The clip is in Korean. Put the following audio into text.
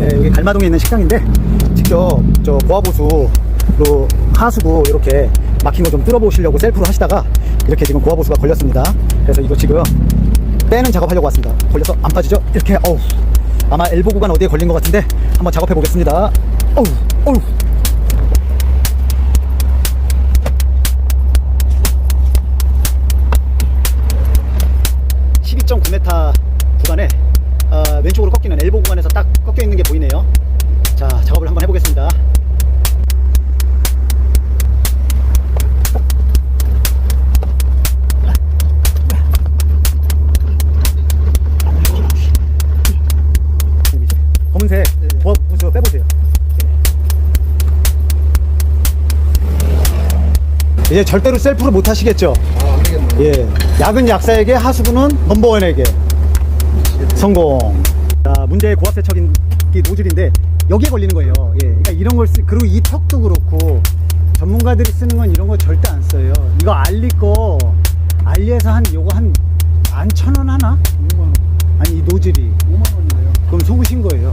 네, 여기 갈마동에 있는 식당인데 직접 저 고아보수로 하수구 이렇게 막힌 거 좀 뚫어보시려고 셀프로 하시다가 이렇게 지금 고아보수가 걸렸습니다. 그래서 이거 지금 빼는 작업하려고 왔습니다. 걸려서 안 빠지죠? 이렇게 어우 아마 엘보 구간 어디에 걸린 것 같은데 한번 작업해 보겠습니다. 어우 어우 12.9m 구간에 어, 왼쪽으로 꺾이는 엘보 구간에서 딱 검은색 부하 부수 빼보세요. 이제 절대로 셀프로 못 하시겠죠? 예. 약은 약사에게 하수구는 넘버원에게 성공. 자, 문제의 고압 세척인 이 노즐인데 여기에 걸리는 거예요. 예. 그러니까 이런 걸 쓰, 그리고 이 턱도 그렇고 전문가들이 쓰는 건 이런 거 절대 안 써요. 이거 알리 거 알리에서 한 요거 한 만 천 원 하나? 아니 이 노즐이 5만 원이네요. 그럼 속으신 거예요.